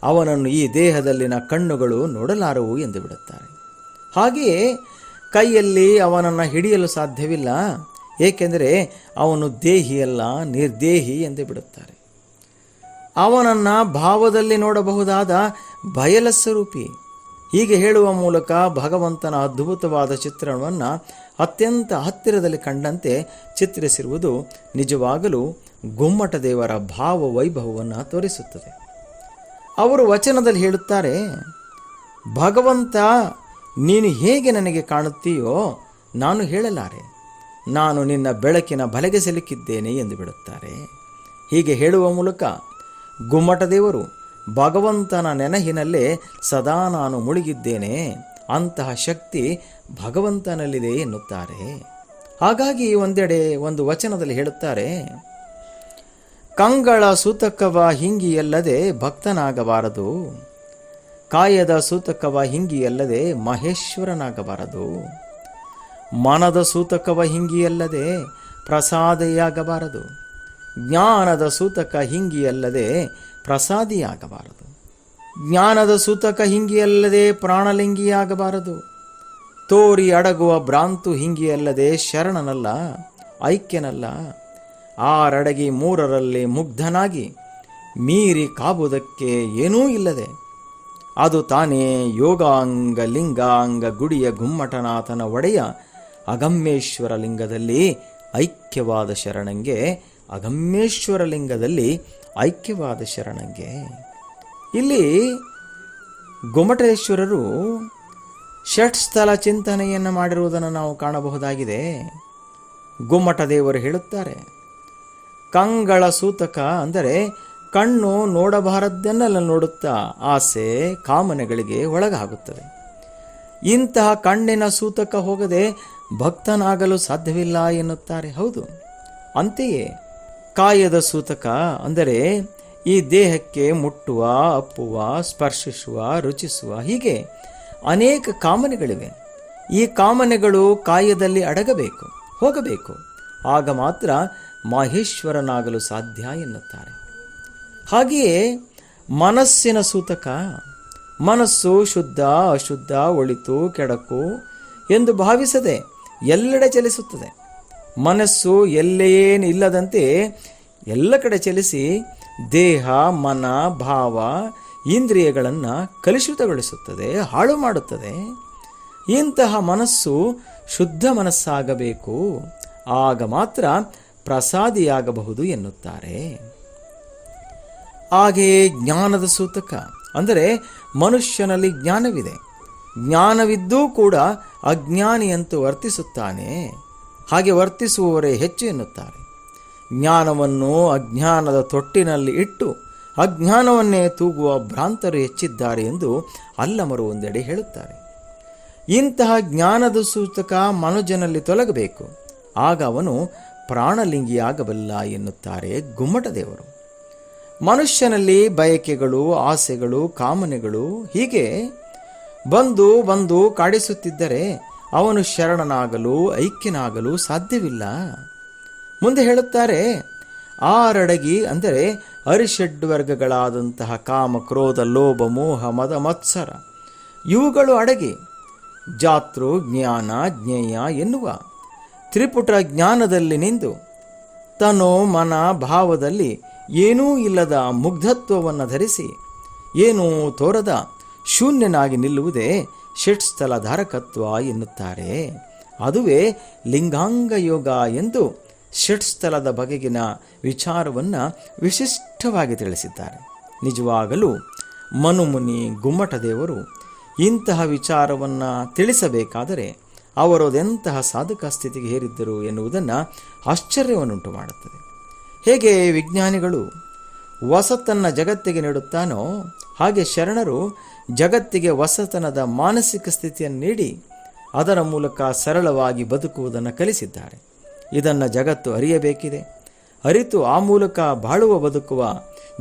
ಅವನನ್ನು ಈ ದೇಹದಲ್ಲಿನ ಕಣ್ಣುಗಳು ನೋಡಲಾರವು ಎಂದು ಬಿಡುತ್ತಾರೆ. ಹಾಗೆಯೇ ಕೈಯಲ್ಲಿ ಅವನನ್ನು ಹಿಡಿಯಲು ಸಾಧ್ಯವಿಲ್ಲ, ಏಕೆಂದರೆ ಅವನು ದೇಹಿಯಲ್ಲ, ನಿರ್ದೇಹಿ ಎಂದು ಬಿಡುತ್ತಾರೆ. ಅವನನ್ನು ಭಾವದಲ್ಲಿ ನೋಡಬಹುದಾದ ಬಯಲ ಸ್ವರೂಪಿ ಹೀಗೆ ಹೇಳುವ ಮೂಲಕ ಭಗವಂತನ ಅದ್ಭುತವಾದ ಚಿತ್ರಣವನ್ನು ಅತ್ಯಂತ ಹತ್ತಿರದಲ್ಲಿ ಕಂಡಂತೆ ಚಿತ್ರಿಸಿರುವುದು ನಿಜವಾಗಲೂ ಗುಮ್ಮಟ ದೇವರ ಭಾವ ವೈಭವವನ್ನು ತೋರಿಸುತ್ತದೆ. ಅವರು ವಚನದಲ್ಲಿ ಹೇಳುತ್ತಾರೆ, ಭಗವಂತ, ನೀನು ಹೇಗೆ ನನಗೆ ಕಾಣುತ್ತೀಯೋ ನಾನು ಹೇಳಲಾರೆ. ನಾನು ನಿನ್ನ ಬೆಳಕಿನ ಬಲೆಗೆ ಸಿಲುಕಿದ್ದೇನೆ ಎಂದು ಬಿಡುತ್ತಾರೆ. ಹೀಗೆ ಹೇಳುವ ಮೂಲಕ ಗುಮ್ಮಟ ದೇವರು ಭಗವಂತನ ನೆನಹಿನಲ್ಲೇ ಸದಾ ನಾನು ಮುಳುಗಿದ್ದೇನೆ, ಅಂತಹ ಶಕ್ತಿ ಭಗವಂತನಲ್ಲಿದೆ ಎನ್ನುತ್ತಾರೆ. ಹಾಗಾಗಿ ಒಂದೆಡೆ ಒಂದು ವಚನದಲ್ಲಿ ಹೇಳುತ್ತಾರೆ, ಕಂಗಳ ಸೂತಕವ ಹಿಂಗಿಯಲ್ಲದೆ ಭಕ್ತನಾಗಬಾರದು. ಕಾಯದ ಸೂತಕವ ಹಿಂಗಿಯಲ್ಲದೆ ಮಹೇಶ್ವರನಾಗಬಾರದು. ಮನದ ಸೂತಕವ ಹಿಂಗಿಯಲ್ಲದೆ ಪ್ರಸಾದೆಯಾಗಬಾರದು. ಜ್ಞಾನದ ಸೂತಕ ಹಿಂಗಿಯಲ್ಲದೆ ಪ್ರಸಾದಿಯಾಗಬಾರದು. ಜ್ಞಾನದ ಸೂತಕ ಹಿಂಗಿಯಲ್ಲದೆ ಪ್ರಾಣಲಿಂಗಿಯಾಗಬಾರದು. ತೋರಿ ಅಡಗುವ ಭ್ರಾಂತು ಹಿಂಗಿಯಲ್ಲದೆ ಶರಣನಲ್ಲ, ಐಕ್ಯನಲ್ಲ. ಆರಡಗಿ ಮೂರರಲ್ಲಿ ಮುಗ್ಧನಾಗಿ, ಮೀರಿ ಕಾಬುದಕ್ಕೆ ಏನೂ ಇಲ್ಲದೆ. ಅದು ತಾನೇ ಯೋಗಾಂಗ ಲಿಂಗಾಂಗ ಗುಡಿಯ ಗುಮ್ಮಟನಾಥನ ಒಡೆಯ ಅಗಮ್ಯೇಶ್ವರ ಲಿಂಗದಲ್ಲಿ ಐಕ್ಯವಾದ ಶರಣಂಗೆ ಅಗಮ್ಯೇಶ್ವರ ಲಿಂಗದಲ್ಲಿ ಐಕ್ಯವಾದ ಶರಣಂಗೆ. ಇಲ್ಲಿ ಗೊಮಟೇಶ್ವರರು ಷಟ್ಸ್ಥಲ ಚಿಂತನೆಯನ್ನು ಮಾಡಿರುವುದನ್ನು ನಾವು ಕಾಣಬಹುದಾಗಿದೆ. ಗೊಮ್ಮಟ ದೇವರು ಹೇಳುತ್ತಾರೆ, ಕಂಗಳ ಸೂತಕ ಅಂದರೆ ಕಣ್ಣು ನೋಡಬಾರದ್ದನ್ನೆಲ್ಲ ನೋಡುತ್ತಾ ಆಸೆ ಕಾಮನೆಗಳಿಗೆ ಒಳಗಾಗುತ್ತದೆ. ಇಂತಹ ಕಣ್ಣಿನ ಸೂತಕ ಹೋಗದೆ ಭಕ್ತನಾಗಲು ಸಾಧ್ಯವಿಲ್ಲ ಎನ್ನುತ್ತಾರೆ. ಹೌದು. ಅಂತೆಯೇ ಕಾಯದ ಸೂತಕ ಅಂದರೆ ಈ ದೇಹಕ್ಕೆ ಮುಟ್ಟುವ, ಅಪ್ಪುವ, ಸ್ಪರ್ಶಿಸುವ, ರುಚಿಸುವ ಹೀಗೆ ಅನೇಕ ಕಾಮನೆಗಳಿವೆ. ಈ ಕಾಮನೆಗಳು ಕಾಯದಲ್ಲಿ ಅಡಗಬೇಕು, ಹೋಗಬೇಕು. ಆಗ ಮಾತ್ರ ಮಾಹೇಶ್ವರನಾಗಲು ಸಾಧ್ಯ ಎನ್ನುತ್ತಾರೆ. ಹಾಗೆಯೇ ಮನಸ್ಸಿನ ಸೂತಕ, ಮನಸ್ಸು ಶುದ್ಧ, ಅಶುದ್ಧ, ಒಳಿತು, ಕೆಡಕು ಎಂದು ಭಾವಿಸದೆ ಎಲ್ಲೆಡೆ ಚಲಿಸುತ್ತದೆ. ಮನಸ್ಸು ಎಲ್ಲೇನು ಇಲ್ಲದಂತೆ ಎಲ್ಲ ಕಡೆ ಚಲಿಸಿ ದೇಹ, ಮನ, ಭಾವ, ಇಂದ್ರಿಯಗಳನ್ನು ಕಲುಷಿತಗೊಳಿಸುತ್ತದೆ, ಹಾಳು ಮಾಡುತ್ತದೆ. ಇಂತಹ ಮನಸ್ಸು ಶುದ್ಧ ಮನಸ್ಸಾಗಬೇಕು. ಆಗ ಮಾತ್ರ ಪ್ರಸಾದಿಯಾಗಬಹುದು ಎನ್ನುತ್ತಾರೆ. ಹಾಗೆಯೇ ಜ್ಞಾನದ ಸೂತಕ, ಅಂದರೆ ಮನುಷ್ಯನಲ್ಲಿ ಜ್ಞಾನವಿದೆ. ಜ್ಞಾನವಿದ್ದೂ ಕೂಡ ಅಜ್ಞಾನಿಯಂತೂ ವರ್ತಿಸುತ್ತಾನೆ. ಹಾಗೆ ವರ್ತಿಸುವವರೇ ಹೆಚ್ಚು ಎನ್ನುತ್ತಾರೆ. ಜ್ಞಾನವನ್ನು ಅಜ್ಞಾನದ ತೊಟ್ಟಿನಲ್ಲಿ ಇಟ್ಟು ಅಜ್ಞಾನವನ್ನೇ ತೂಗುವ ಭ್ರಾಂತರು ಹೆಚ್ಚಿದ್ದಾರೆ ಎಂದು ಅಲ್ಲಮರು ಒಂದೆಡೆ ಹೇಳುತ್ತಾರೆ. ಇಂತಹ ಜ್ಞಾನದ ಸೂಚಕ ಮನುಜನಲ್ಲಿ ತೊಲಗಬೇಕು. ಆಗ ಅವನು ಪ್ರಾಣಲಿಂಗಿಯಾಗಬಲ್ಲ ಎನ್ನುತ್ತಾರೆ ಗುಮ್ಮಟದೇವರು. ಮನುಷ್ಯನಲ್ಲಿ ಬಯಕೆಗಳು, ಆಸೆಗಳು, ಕಾಮನೆಗಳು ಹೀಗೆ ಬಂದು ಬಂದು ಕಾಡಿಸುತ್ತಿದ್ದರೆ ಅವನು ಶರಣನಾಗಲು, ಐಕ್ಯನಾಗಲು ಸಾಧ್ಯವಿಲ್ಲ. ಮುಂದೆ ಹೇಳುತ್ತಾರೆ, ಆರಡಗಿ, ಅಂದರೆ ಅರಿಷಡ್ವರ್ಗಗಳಾದಂತಹ ಕಾಮ, ಕ್ರೋಧ, ಲೋಭ, ಮೋಹ, ಮದ, ಮತ್ಸರ, ಇವುಗಳು ಅಡಗಿ. ಜಾತೃ, ಜ್ಞಾನ, ಜ್ಞೇಯ ಎನ್ನುವ ತ್ರಿಪುಟ ಜ್ಞಾನದಲ್ಲಿ ನಿಂತು ತನೋ ಮನ ಭಾವದಲ್ಲಿ ಏನೂ ಇಲ್ಲದ ಮುಗ್ಧತ್ವವನ್ನು ಧರಿಸಿ, ಏನೂ ತೋರದ ಶೂನ್ಯನಾಗಿ ನಿಲ್ಲುವುದೇ ಷಟ್ಸ್ಥಲ ಸ್ಥಲಧಾರಕತ್ವ ಎನ್ನುತ್ತಾರೆ. ಅದುವೇ ಲಿಂಗಾಂಗ ಯೋಗ ಎಂದು ಷಟ್ಸ್ಥಲದ ಬಗೆಗಿನ ವಿಚಾರವನ್ನು ವಿಶಿಷ್ಟವಾಗಿ ತಿಳಿಸಿದ್ದಾರೆ. ನಿಜವಾಗಲೂ ಮನುಮುನಿ ಗುಮ್ಮಟ ದೇವರು ಇಂತಹ ವಿಚಾರವನ್ನು ತಿಳಿಸಬೇಕಾದರೆ ಅವರದೆಂತಹ ಸಾಧಕ ಸ್ಥಿತಿಗೆ ಹೇರಿದ್ದರು ಎನ್ನುವುದನ್ನು ಆಶ್ಚರ್ಯವನ್ನುಂಟು ಮಾಡುತ್ತದೆ. ಹೇಗೆ ವಿಜ್ಞಾನಿಗಳು ವಸತ್ತನ್ನು ಜಗತ್ತಿಗೆ ನೀಡುತ್ತಾನೋ ಹಾಗೆ ಶರಣರು ಜಗತ್ತಿಗೆ ಹೊಸತನದ ಮಾನಸಿಕ ಸ್ಥಿತಿಯನ್ನು ನೀಡಿ ಅದರ ಮೂಲಕ ಸರಳವಾಗಿ ಬದುಕುವುದನ್ನು ಕಲಿಸಿದ್ದಾರೆ. ಇದನ್ನು ಜಗತ್ತು ಅರಿಯಬೇಕಿದೆ. ಅರಿತು ಆ ಮೂಲಕ ಬಾಳುವ, ಬದುಕುವ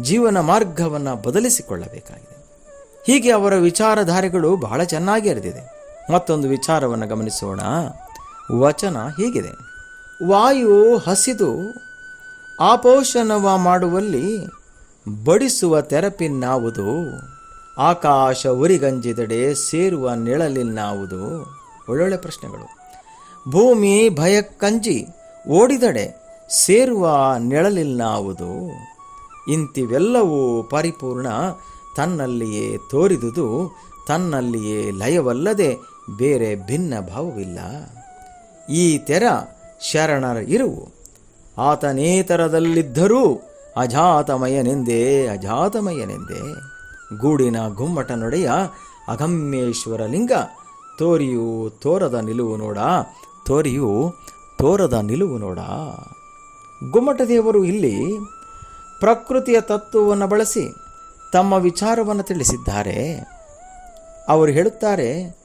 ಜೀವನ ಮಾರ್ಗವನ್ನು ಬದಲಿಸಿಕೊಳ್ಳಬೇಕಾಗಿದೆ. ಹೀಗೆ ಅವರ ವಿಚಾರಧಾರೆಗಳು ಬಹಳ ಚೆನ್ನಾಗಿ ಅರಿದಿದೆ. ಮತ್ತೊಂದು ವಿಚಾರವನ್ನು ಗಮನಿಸೋಣ. ವಚನ ಹೀಗಿದೆ. ವಾಯು ಹಸಿದು ಆಪೋಷಣವ ಮಾಡುವಲ್ಲಿ ಬಡಿಸುವ ತೆರಪಿನ್ನಾವುದು. ಆಕಾಶ ಉರಿಗಂಜಿದೆಡೆ ಸೇರುವ ನೆಳಲಿನ್ನಾವುದು ಒಳ್ಳೊಳ್ಳೆ ಪ್ರಶ್ನೆಗಳು. ಭೂಮಿ ಭಯಕ್ಕಂಜಿ ಓಡಿದಡೆ ಸೇರುವ ನಿಳಲಿಲ್ಲಾವುದು? ಇಂತಿವೆಲ್ಲವೂ ಪರಿಪೂರ್ಣ. ತನ್ನಲ್ಲಿಯೇ ತೋರಿದುದು, ತನ್ನಲ್ಲಿಯೇ ಲಯವಲ್ಲದೆ ಬೇರೆ ಭಿನ್ನ ಭಾವವಿಲ್ಲ. ಈ ತೆರ ಶರಣರ ಇರುವು ಆತನೇತರದಲ್ಲಿದ್ದರೂ ಅಜಾತಮಯನೆಂದೇ ಅಜಾತಮಯನೆಂದೇ. ಗೂಡಿನ ಗುಮ್ಮಟ ನೊಡೆಯ ಅಗಮ್ಯೇಶ್ವರ ಲಿಂಗ. ತೋರಿಯು ತೋರದ ನಿಲುವು ನೋಡ, ತೋರಿಯು ತೋರದ ನಿಲುವು ನೋಡ. ಗುಮ್ಮಟ ದೇವರು ಇಲ್ಲಿ ಪ್ರಕೃತಿಯ ತತ್ವವನ್ನು ಬಳಸಿ ತಮ್ಮ ವಿಚಾರವನ್ನು ತಿಳಿಸಿದ್ದಾರೆ. ಅವರು ಹೇಳುತ್ತಾರೆ,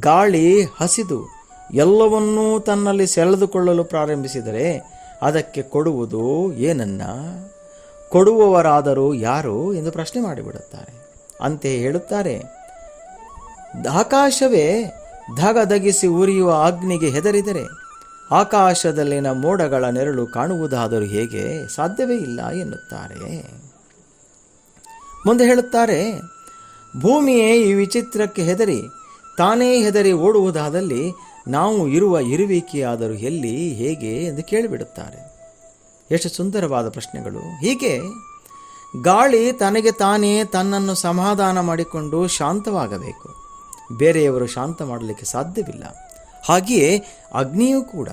ಗಾಳಿ ಹಸಿದು ಎಲ್ಲವನ್ನೂ ತನ್ನಲ್ಲಿ ಸೆಳೆದುಕೊಳ್ಳಲು ಪ್ರಾರಂಭಿಸಿದರೆ ಅದಕ್ಕೆ ಕೊಡುವುದು ಏನನ್ನ? ಕೊಡುವವರಾದರೂ ಯಾರು ಎಂದು ಪ್ರಶ್ನೆ ಮಾಡಿಬಿಡುತ್ತಾರೆ. ಅಂತೆಯೇ ಹೇಳುತ್ತಾರೆ. ಆಕಾಶವೇ ಧಗಧಗಿಸಿ ಉರಿಯುವ ಅಗ್ನಿಗೆ ಹೆದರಿದರೆ ಆಕಾಶದಲ್ಲಿನ ಮೋಡಗಳ ನೆರಳು ಕಾಣುವುದಾದರೂ ಹೇಗೆ ಸಾಧ್ಯವೇ ಇಲ್ಲ ಎನ್ನುತ್ತಾರೆ. ಮುಂದೆ ಹೇಳುತ್ತಾರೆ, ಭೂಮಿಯೇ ಈ ವಿಚಿತ್ರಕ್ಕೆ ಹೆದರಿ, ತಾನೇ ಹೆದರಿ ಓಡುವುದಾದಲ್ಲಿ ನಾವು ಇರುವ ಇರುವಿಕೆಯಾದರೂ ಎಲ್ಲಿ ಹೇಗೆ ಎಂದು ಕೇಳಿಬಿಡುತ್ತಾರೆ. ಎಷ್ಟು ಸುಂದರವಾದ ಪ್ರಶ್ನೆಗಳು. ಹೀಗೆ ಗಾಳಿ ತನಗೆ ತಾನೇ ತನ್ನನ್ನು ಸಮಾಧಾನ ಮಾಡಿಕೊಂಡು ಶಾಂತವಾಗಬೇಕು. ಬೇರೆಯವರು ಶಾಂತ ಮಾಡಲಿಕ್ಕೆ ಸಾಧ್ಯವಿಲ್ಲ. ಹಾಗೆಯೇ ಅಗ್ನಿಯೂ ಕೂಡ.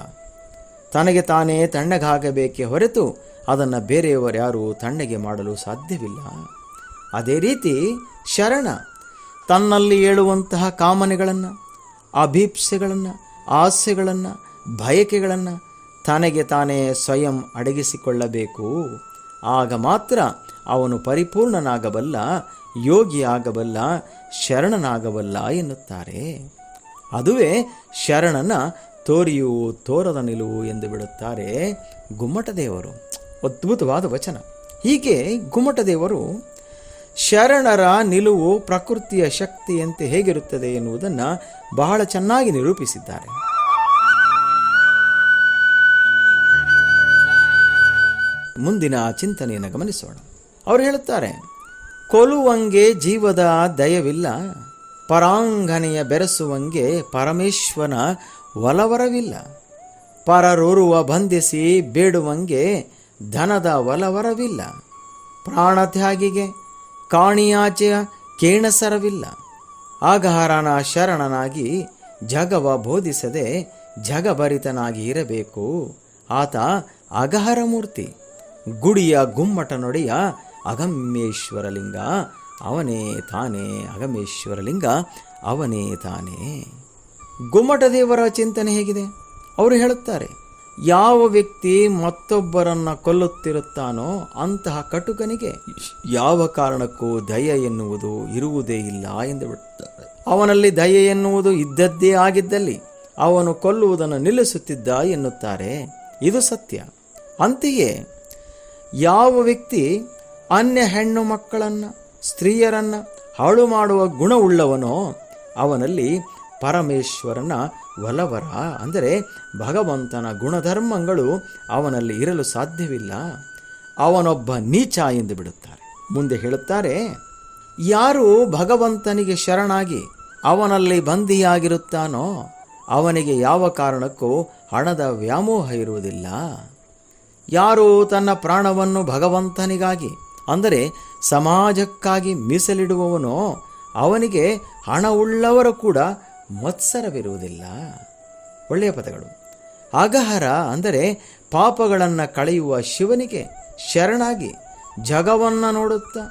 ತನಗೆ ತಾನೇ ತಣ್ಣಗಾಗಬೇಕೇ ಹೊರತು ಅದನ್ನು ಬೇರೆಯವರು ಯಾರೂ ತಣ್ಣಗೆ ಮಾಡಲು ಸಾಧ್ಯವಿಲ್ಲ. ಅದೇ ರೀತಿ ಶರಣ ತನ್ನಲ್ಲಿ ಏಳುವಂತಹ ಕಾಮನೆಗಳನ್ನು, ಅಭೀಪ್ಸೆಗಳನ್ನು, ಆಸೆಗಳನ್ನು, ಬಯಕೆಗಳನ್ನು ತನಗೆ ತಾನೇ ಸ್ವಯಂ ಅಡಗಿಸಿಕೊಳ್ಳಬೇಕು. ಆಗ ಮಾತ್ರ ಅವನು ಪರಿಪೂರ್ಣನಾಗಬಲ್ಲ, ಯೋಗಿಯಾಗಬಲ್ಲ, ಶರಣನಾಗಬಲ್ಲ ಎನ್ನುತ್ತಾರೆ. ಅದುವೇ ಶರಣನ ತೋರಿಯು ತೋರದ ನಿಲುವು ಎಂದು ಬಿಡುತ್ತಾರೆ ಗುಮ್ಮಟದೇವರು ಅದ್ಭುತವಾದ ವಚನ. ಹೀಗೆ ಗುಮ್ಮಟದೇವರು ಶರಣರ ನಿಲುವು ಪ್ರಕೃತಿಯ ಶಕ್ತಿಯಂತೆ ಹೇಗಿರುತ್ತದೆ ಎನ್ನುವುದನ್ನು ಬಹಳ ಚೆನ್ನಾಗಿ ನಿರೂಪಿಸಿದ್ದಾರೆ. ಮುಂದಿನ ಚಿಂತನೆಯನ್ನು ಗಮನಿಸೋಣ. ಅವರು ಹೇಳುತ್ತಾರೆ, ಕೊಲುವಂಗೆ ಜೀವದ ದಯವಿಲ್ಲ ಪರಾಂಗನೆಯ ಬೆರೆಸುವಂಗೆ ಪರಮೇಶ್ವರನ ಒಲವರವಿಲ್ಲ. ಪರರೊರುವ ಬಂಧಿಸಿ ಬೇಡುವಂಗೆ ಧನದ ಒಲವರವಿಲ್ಲ. ಪ್ರಾಣತ್ಯಾಗಿಗೆ ಕಾಣಿಯಾಚೆಯ ಕೇಣಸರವಿಲ್ಲ. ಆಗಹಾರನ ಶರಣನಾಗಿ ಜಗವ ಬೋಧಿಸದೆ ಜಗಭರಿತನಾಗಿ ಇರಬೇಕು. ಆತ ಅಗಹರ ಮೂರ್ತಿ ಗುಡಿಯ ಗುಮ್ಮಟ ನೊಡೆಯ ಅಗಮ್ಯೇಶ್ವರಲಿಂಗ. ಅವನೇ ತಾನೇ ಅಗಮೇಶ್ವರಲಿಂಗ ಅವನೇ ತಾನೇ. ಗುಮ್ಮಟ ದೇವರ ಚಿಂತನೆ ಹೇಗಿದೆ? ಅವರು ಹೇಳುತ್ತಾರೆ, ಯಾವ ವ್ಯಕ್ತಿ ಮತ್ತೊಬ್ಬರನ್ನು ಕೊಲ್ಲುತ್ತಿರುತ್ತಾನೋ ಅಂತಹ ಕಟುಕನಿಗೆ ಯಾವ ಕಾರಣಕ್ಕೂ ದಯ ಎನ್ನುವುದು ಇರುವುದೇ ಇಲ್ಲ ಎಂದು ಬಿಡುತ್ತಾರೆ ಅವನಲ್ಲಿ ದಯೆ ಎನ್ನುವುದು ಇದ್ದದ್ದೇ ಆಗಿದ್ದಲ್ಲಿ ಅವನು ಕೊಲ್ಲುವುದನ್ನು ನಿಲ್ಲಿಸುತ್ತಿದ್ದ ಎನ್ನುತ್ತಾರೆ. ಇದು ಸತ್ಯ. ಅಂತೆಯೇ, ಯಾವ ವ್ಯಕ್ತಿ ಅನ್ಯ ಹೆಣ್ಣು ಮಕ್ಕಳನ್ನು, ಸ್ತ್ರೀಯರನ್ನು ಹಾಳು ಮಾಡುವ ಗುಣವುಳ್ಳವನೋ ಅವನಲ್ಲಿ ಪರಮೇಶ್ವರನ ವಲವರ ಅಂದರೆ ಭಗವಂತನ ಗುಣಧರ್ಮಗಳು ಅವನಲ್ಲಿ ಇರಲು ಸಾಧ್ಯವಿಲ್ಲ. ಅವನೊಬ್ಬ ನೀಚ ಎಂದು ಬಿಡುತ್ತಾರೆ. ಮುಂದೆ ಹೇಳುತ್ತಾರೆ, ಯಾರು ಭಗವಂತನಿಗೆ ಶರಣಾಗಿ ಅವನಲ್ಲಿ ಬಂದಿಯಾಗಿರುತ್ತಾನೋ ಅವನಿಗೆ ಯಾವ ಕಾರಣಕ್ಕೂ ಹಣದ ವ್ಯಾಮೋಹ ಇರುವುದಿಲ್ಲ. ಯಾರು ತನ್ನ ಪ್ರಾಣವನ್ನು ಭಗವಂತನಿಗಾಗಿ ಅಂದರೆ ಸಮಾಜಕ್ಕಾಗಿ ಮೀಸಲಿಡುವವನೋ ಅವನಿಗೆ ಹಣವುಳ್ಳವರು ಕೂಡ ಮತ್ಸರವಿರುವುದಿಲ್ಲ. ಒಳ್ಳೆಯ ಪದಗಳು. ಅಗಹರ ಅಂದರೆ ಪಾಪಗಳನ್ನು ಕಳೆಯುವ ಶಿವನಿಗೆ ಶರಣಾಗಿ ಜಗವನ್ನು ನೋಡುತ್ತಾ,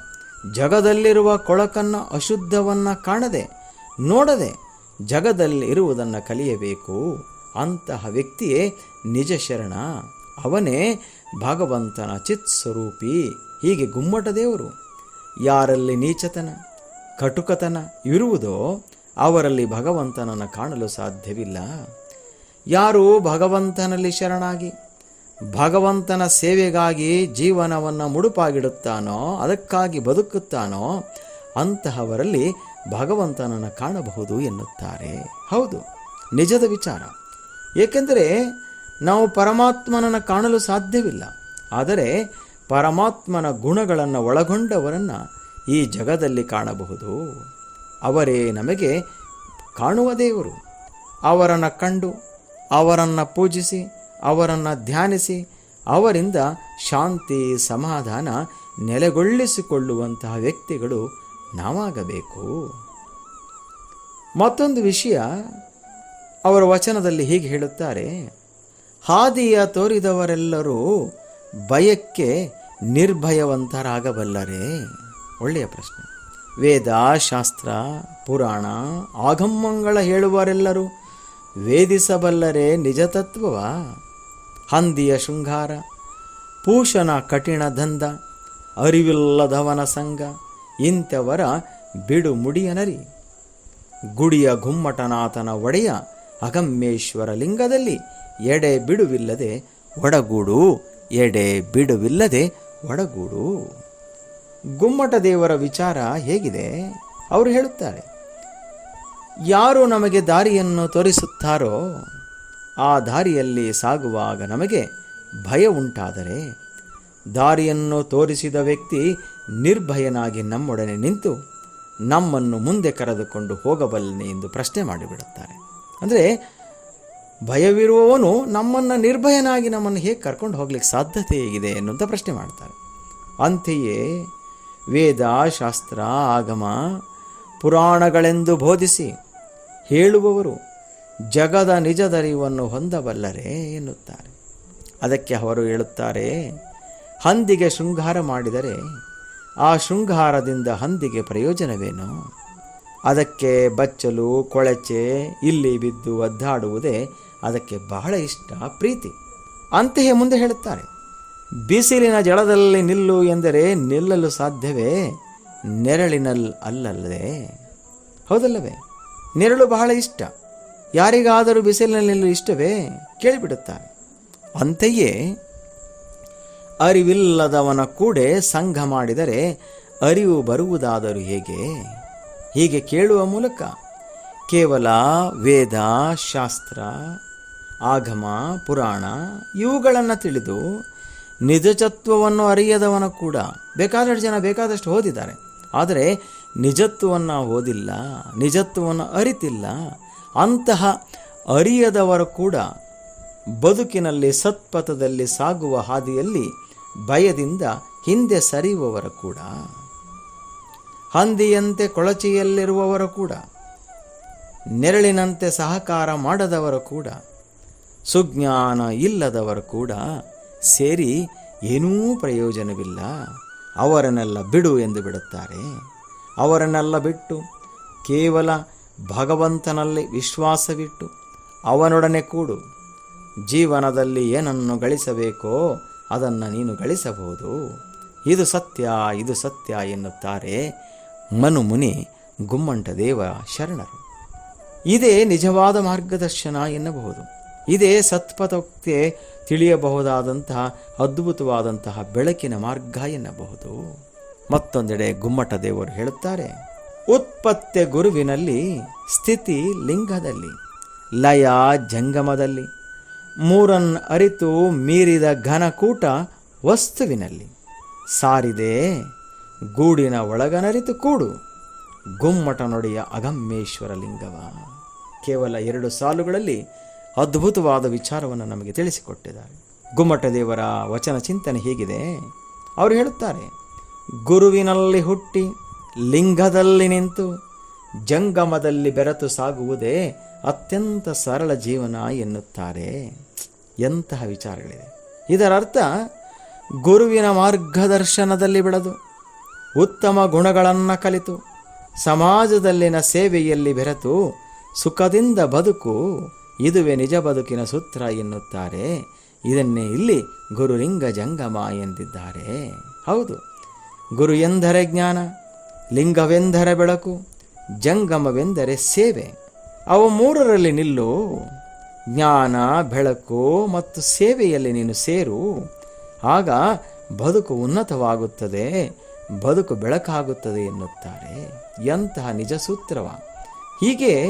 ಜಗದಲ್ಲಿರುವ ಕೊಳಕನ್ನು ಅಶುದ್ಧವನ್ನು ಕಾಣದೆ, ನೋಡದೆ ಜಗದಲ್ಲಿ ಇರುವುದನ್ನು ಕಲಿಯಬೇಕು. ಅಂತಹ ವ್ಯಕ್ತಿಯೇ ನಿಜ ಶರಣ ಅವನೇ ಭಗವಂತನ ಚಿತ್ ಸ್ವರೂಪಿ ಹೀಗೆ ಗುಮ್ಮಟ ದೇವರು ಯಾರಲ್ಲಿ ನೀಚತನ, ಕಟುಕತನ ಇರುವುದೋ ಅವರಲ್ಲಿ ಭಗವಂತನನ್ನು ಕಾಣಲು ಸಾಧ್ಯವಿಲ್ಲ. ಯಾರು ಭಗವಂತನಲ್ಲಿ ಶರಣಾಗಿ, ಭಗವಂತನ ಸೇವೆಗಾಗಿ ಜೀವನವನ್ನು ಮುಡುಪಾಗಿಡುತ್ತಾನೋ, ಅದಕ್ಕಾಗಿ ಬದುಕುತ್ತಾನೋ, ಅಂತಹವರಲ್ಲಿ ಭಗವಂತನನ್ನು ಕಾಣಬಹುದು ಎನ್ನುತ್ತಾರೆ. ಹೌದು, ನಿಜದ ವಿಚಾರ. ಏಕೆಂದರೆ ನಾವು ಪರಮಾತ್ಮನನ್ನು ಕಾಣಲು ಸಾಧ್ಯವಿಲ್ಲ. ಆದರೆ ಪರಮಾತ್ಮನ ಗುಣಗಳನ್ನು ಒಳಗೊಂಡವರನ್ನು ಈ ಜಗದಲ್ಲಿ ಕಾಣಬಹುದು. ಅವರೇ ನಮಗೆ ಕಾಣುವ ದೇವರು. ಅವರನ್ನು ಕಂಡು, ಅವರನ್ನು ಪೂಜಿಸಿ, ಅವರನ್ನು ಧ್ಯಾನಿಸಿ, ಅವರಿಂದ ಶಾಂತಿ, ಸಮಾಧಾನ ನೆಲೆಗೊಳ್ಳಿಸಿಕೊಳ್ಳುವಂತಹ ವ್ಯಕ್ತಿಗಳು ನಾವಾಗಬೇಕು. ಮತ್ತೊಂದು ವಿಷಯ, ಅವರ ವಚನದಲ್ಲಿ ಹೀಗೆ ಹೇಳುತ್ತಾರೆ. ಹಾದಿಯ ತೋರಿದವರೆಲ್ಲರೂ ಭಯಕ್ಕೆ ನಿರ್ಭಯವಂತರಾಗಬಲ್ಲರೇ? ಒಳ್ಳೆಯ ಪ್ರಶ್ನೆ. ವೇದ, ಶಾಸ್ತ್ರ, ಪುರಾಣ ಆಗಮ್ಮಂಗಳ ಹೇಳುವರೆಲ್ಲರೂ ವೇದಿಸಬಲ್ಲರೇ ನಿಜ ತತ್ವವ? ಹಂದಿಯ ಶೃಂಗಾರ, ಪೂಷಣ ಕಠಿಣ ದಂಧ, ಅರಿವಿಲ್ಲದವನ ಸಂಘ, ಇಂಥವರ ಬಿಡು ಮುಡಿಯನರಿ. ಗುಡಿಯ ಗುಮ್ಮಟನಾಥನ ಒಡೆಯ ಅಗಮ್ಯೇಶ್ವರ ಲಿಂಗದಲ್ಲಿ ಎಡೆ ಬಿಡುವಿಲ್ಲದೆ ಒಡಗೂಡು. ಎಡೆ ಬಿಡುವಿಲ್ಲದೆ ಒಡಗೂಡು. ಗುಮ್ಮಟ ದೇವರ ವಿಚಾರ ಹೇಗಿದೆ? ಅವರು ಹೇಳುತ್ತಾರೆ, ಯಾರು ನಮಗೆ ದಾರಿಯನ್ನು ತೋರಿಸುತ್ತಾರೋ, ಆ ದಾರಿಯಲ್ಲಿ ಸಾಗುವಾಗ ನಮಗೆ ಭಯ ಉಂಟಾದರೆ, ದಾರಿಯನ್ನು ತೋರಿಸಿದ ವ್ಯಕ್ತಿ ನಿರ್ಭಯನಾಗಿ ನಮ್ಮೊಡನೆ ನಿಂತು ನಮ್ಮನ್ನು ಮುಂದೆ ಕರೆದುಕೊಂಡು ಹೋಗಬಲ್ಲನೆ ಎಂದು ಪ್ರಶ್ನೆ ಮಾಡಿಬಿಡುತ್ತಾರೆ. ಅಂದರೆ ಭಯವಿರುವವನು ನಮ್ಮನ್ನು ನಿರ್ಭಯನಾಗಿ ನಮ್ಮನ್ನು ಹೇಗೆ ಕರ್ಕೊಂಡು ಹೋಗ್ಲಿಕ್ಕೆ ಸಾಧ್ಯತೆ ಹೇಗಿದೆ ಎನ್ನುವಂಥ ಪ್ರಶ್ನೆ ಮಾಡ್ತಾರೆ. ಅಂತೆಯೇ ವೇದ, ಶಾಸ್ತ್ರ, ಆಗಮ, ಪುರಾಣಗಳೆಂದು ಬೋಧಿಸಿ ಹೇಳುವವರು ಜಗದ ನಿಜದರಿವನ್ನು ಹೊಂದಬಲ್ಲರೆ ಎನ್ನುತ್ತಾರೆ. ಅದಕ್ಕೆ ಅವರು ಹೇಳುತ್ತಾರೆ, ಹಂದಿಗೆ ಶೃಂಗಾರ ಮಾಡಿದರೆ ಆ ಶೃಂಗಾರದಿಂದ ಹಂದಿಗೆ ಪ್ರಯೋಜನವೇನು? ಅದಕ್ಕೆ ಬಚ್ಚಲು, ಕೊಳಚೆ, ಇಲ್ಲಿ ಬಿದ್ದು ಒದ್ದಾಡುವುದೇ ಅದಕ್ಕೆ ಬಹಳ ಇಷ್ಟ ಪ್ರೀತಿ. ಅಂತೆಯೇ ಮುಂದೆ ಹೇಳುತ್ತಾರೆ, ಬಿಸಿಲಿನ ಜಳದಲ್ಲಿ ನಿಲ್ಲು ಎಂದರೆ ನಿಲ್ಲಲು ಸಾಧ್ಯವೇ? ನೆರಳಿನಲ್ ಅಲ್ಲಲ್ಲದೆ. ಹೌದಲ್ಲವೇ? ನೆರಳು ಬಹಳ ಇಷ್ಟ. ಯಾರಿಗಾದರೂ ಬಿಸಿಲಿನಲ್ಲಿ ಇಷ್ಟವೇ? ಕೇಳಿಬಿಡುತ್ತಾರೆ. ಅಂತೆಯೇ, ಅರಿವಿಲ್ಲದವನ ಕೂಡೆ ಸಂಘ ಮಾಡಿದರೆ ಅರಿವು ಬರುವುದಾದರೂ ಹೇಗೆ? ಹೀಗೆ ಕೇಳುವ ಮೂಲಕ ಕೇವಲ ವೇದ, ಶಾಸ್ತ್ರ, ಆಗಮ, ಪುರಾಣ ಇವುಗಳನ್ನು ತಿಳಿದು ನಿಜತತ್ವವನ್ನು ಅರಿಯದವನ ಕೂಡ ಬೇಕಾದಷ್ಟು ಜನ ಬೇಕಾದಷ್ಟು ಓದಿದ್ದಾರೆ. ಆದರೆ ನಿಜತ್ವವನ್ನು ಓದಿಲ್ಲ, ನಿಜತ್ವವನ್ನು ಅರಿತಿಲ್ಲ, ಅಂತಹ ಅರಿಯದವರು ಕೂಡ ಬದುಕಿನಲ್ಲಿ ಸತ್ಪಥದಲ್ಲಿ ಸಾಗುವ ಹಾದಿಯಲ್ಲಿ ಭಯದಿಂದ ಹಿಂದೆ ಸರಿಯುವವರು ಕೂಡ. ಹಂದಿಯಂತೆ ಕೊಳಚೆಯಲ್ಲಿರುವವರು ಕೂಡ, ನೆರಳಿನಂತೆ ಸಹಕಾರ ಮಾಡದವರು ಕೂಡ, ಸುಜ್ಞಾನ ಇಲ್ಲದವರು ಕೂಡ ಸೇರಿ ಏನೂ ಪ್ರಯೋಜನವಿಲ್ಲ. ಅವರನ್ನೆಲ್ಲ ಬಿಡು ಎಂದು ಬಿಡುತ್ತಾರೆ. ಅವರನ್ನೆಲ್ಲ ಬಿಟ್ಟು ಕೇವಲ ಭಗವಂತನಲ್ಲಿ ವಿಶ್ವಾಸವಿಟ್ಟು ಅವನೊಡನೆ ಕೂಡು. ಜೀವನದಲ್ಲಿ ಏನನ್ನು ಗಳಿಸಬೇಕೋ ಅದನ್ನು ನೀನು ಗಳಿಸಬಹುದು. ಇದು ಸತ್ಯ ಇದು ಸತ್ಯ ಎನ್ನುತ್ತಾರೆ ಮನು ಮುನಿ ಗುಮ್ಮಂಟದೇವ ಶರಣರು. ಇದೇ ನಿಜವಾದ ಮಾರ್ಗದರ್ಶನ ಎನ್ನಬಹುದು. ಇದೇ ಸತ್ಪಥಕ್ಕೆ ತಿಳಿಯಬಹುದಾದಂತಹ ಅದ್ಭುತವಾದಂತಹ ಬೆಳಕಿನ ಮಾರ್ಗ ಎನ್ನಬಹುದು. ಮತ್ತೊಂದೆಡೆ ಗುಮ್ಮಟ ದೇವರು ಹೇಳುತ್ತಾರೆ, ಉತ್ಪತ್ತಿ ಗುರುವಿನಲ್ಲಿ, ಸ್ಥಿತಿ ಲಿಂಗದಲ್ಲಿ, ಲಯ ಜಂಗಮದಲ್ಲಿ, ಮೂರನ್ ಅರಿತು ಮೀರಿದ ಘನಕೂಟ ವಸ್ತುವಿನಲ್ಲಿ, ಸಾರಿದೆ ಗೂಡಿನ ಒಳಗನರಿತು ಕೂಡು. ಗುಮ್ಮಟ ನುಡಿಯ ಅಗಮ್ಮೇಶ್ವರ ಲಿಂಗವ. ಕೇವಲ ಎರಡು ಸಾಲುಗಳಲ್ಲಿ ಅದ್ಭುತವಾದ ವಿಚಾರವನ್ನು ನಮಗೆ ತಿಳಿಸಿಕೊಟ್ಟಿದ್ದಾರೆ. ಗುಮ್ಮಟ ದೇವರ ವಚನ ಚಿಂತನೆ ಹೀಗಿದೆ? ಅವರು ಹೇಳುತ್ತಾರೆ, ಗುರುವಿನಲ್ಲಿ ಹುಟ್ಟಿ ಲಿಂಗದಲ್ಲಿ ನಿಂತು ಜಂಗಮದಲ್ಲಿ ಬೆರೆತು ಸಾಗುವುದೇ ಅತ್ಯಂತ ಸರಳ ಜೀವನ ಎನ್ನುತ್ತಾರೆ. ಎಂತಹ ವಿಚಾರಗಳಿದೆ ಇದರರ್ಥ, ಗುರುವಿನ ಮಾರ್ಗದರ್ಶನದಲ್ಲಿ ಬೆಳೆದು ಉತ್ತಮ ಗುಣಗಳನ್ನು ಕಲಿತು ಸಮಾಜದಲ್ಲಿನ ಸೇವೆಯಲ್ಲಿ ಬೆರೆತು ಸುಖದಿಂದ ಬದುಕು ಇದುವೇ ನಿಜ ಬದುಕಿನ ಸೂತ್ರ ಎನ್ನುತ್ತಾರೆ. ಇದನ್ನೇ ಇಲ್ಲಿ ಗುರುಲಿಂಗ ಜಂಗಮ ಎಂದಿದ್ದಾರೆ. ಹೌದು, ಗುರು ಎಂದರೆ ಜ್ಞಾನ, ಲಿಂಗವೆಂದರೆ ಬೆಳಕು, ಜಂಗಮವೆಂದರೆ ಸೇವೆ. ಅವು ಮೂರರಲ್ಲಿ ನಿಲ್ಲು, ಜ್ಞಾನ, ಬೆಳಕು ಮತ್ತು ಸೇವೆಯಲ್ಲಿ ನೀನು ಸೇರು. ಆಗ ಬದುಕು ಉನ್ನತವಾಗುತ್ತದೆ. ಬದುಕು ಬೆಳಕಾಗುತ್ತದೆ ಎನ್ನುತ್ತಾರೆ ಎಂತಹ ನಿಜ ಸೂತ್ರವ. ಹೀಗೆ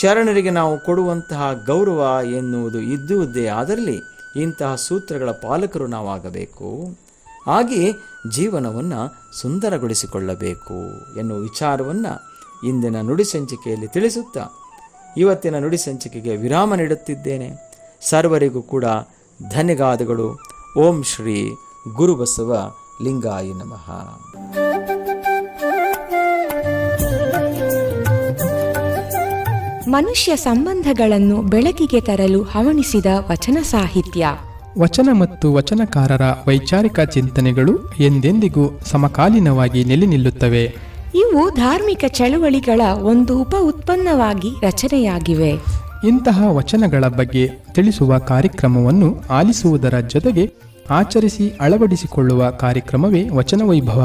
ಶರಣರಿಗೆ ನಾವು ಕೊಡುವಂತಹ ಗೌರವ ಎನ್ನುವುದು ಇದ್ದುವುದೇ ಆದರಲ್ಲಿ ಇಂತಹ ಸೂತ್ರಗಳ ಪಾಲಕರು ನಾವಾಗಬೇಕು. ಹಾಗೆ ಜೀವನವನ್ನು ಸುಂದರಗೊಳಿಸಿಕೊಳ್ಳಬೇಕು ಎನ್ನುವ ವಿಚಾರವನ್ನು ಇಂದಿನ ನುಡಿಸಂಚಿಕೆಯಲ್ಲಿ ತಿಳಿಸುತ್ತಾ ಇವತ್ತಿನ ನುಡಿಸಂಚಿಕೆಗೆ ವಿರಾಮ ನೀಡುತ್ತಿದ್ದೇನೆ. ಸರ್ವರಿಗೂ ಕೂಡ ಧನ್ಯವಾದಗಳು. ಓಂ ಶ್ರೀ ಗುರುಬಸವ ಲಿಂಗಾಯ ನಮಃ. ಮನುಷ್ಯ ಸಂಬಂಧಗಳನ್ನು ಬೆಳಕಿಗೆ ತರಲು ಹವಣಿಸಿದ ವಚನ ಸಾಹಿತ್ಯ. ವಚನ ಮತ್ತು ವಚನಕಾರರ ವೈಚಾರಿಕ ಚಿಂತನೆಗಳು ಎಂದೆಂದಿಗೂ ಸಮಕಾಲೀನವಾಗಿ ನೆಲೆ ನಿಲ್ಲುತ್ತವೆ. ಇವು ಧಾರ್ಮಿಕ ಚಳುವಳಿಗಳ ಒಂದು ಉಪ ಉತ್ಪನ್ನವಾಗಿ ರಚನೆಯಾಗಿವೆ. ಇಂತಹ ವಚನಗಳ ಬಗ್ಗೆ ತಿಳಿಸುವ ಕಾರ್ಯಕ್ರಮವನ್ನು ಆಲಿಸುವುದರ ಜೊತೆಗೆ ಆಚರಿಸಿ ಅಳವಡಿಸಿಕೊಳ್ಳುವ ಕಾರ್ಯಕ್ರಮವೇ ವಚನ ವೈಭವ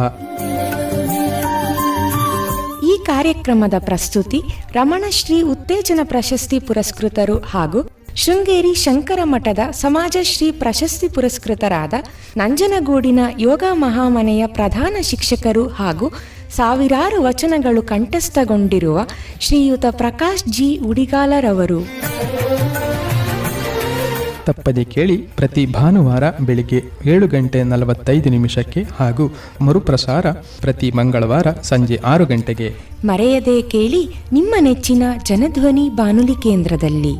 ಈ ಕಾರ್ಯಕ್ರಮದ ಪ್ರಸ್ತುತಿ ರಮಣಶ್ರೀ ಉತ್ತೇಜನ ಪ್ರಶಸ್ತಿ ಪುರಸ್ಕೃತರು ಹಾಗೂ ಶೃಂಗೇರಿ ಶಂಕರ ಮಠದ ಸಮಾಜಶ್ರೀ ಪ್ರಶಸ್ತಿ ಪುರಸ್ಕೃತರಾದ ನಂಜನಗೂಡಿನ ಯೋಗ ಮಹಾಮನೆಯ ಪ್ರಧಾನ ಶಿಕ್ಷಕರು ಹಾಗೂ ಸಾವಿರಾರು ವಚನಗಳು ಕಂಠಸ್ಥಗೊಂಡಿರುವ ಶ್ರೀಯುತ ಪ್ರಕಾಶ್ ಜಿ ಉಡಿಗಾಲರವರು. ತಪ್ಪದೆ ಕೇಳಿ ಪ್ರತಿ ಭಾನುವಾರ ಬೆಳಿಗ್ಗೆ ಏಳು ಗಂಟೆ ನಲವತ್ತೈದು ನಿಮಿಷಕ್ಕೆ ಹಾಗೂ ಮರುಪ್ರಸಾರ ಪ್ರತಿ ಮಂಗಳವಾರ ಸಂಜೆ ಆರು ಗಂಟೆಗೆ. ಮರೆಯದೆ ಕೇಳಿ ನಿಮ್ಮ ನೆಚ್ಚಿನ ಜನಧ್ವನಿ ಬಾನುಲಿ ಕೇಂದ್ರದಲ್ಲಿ.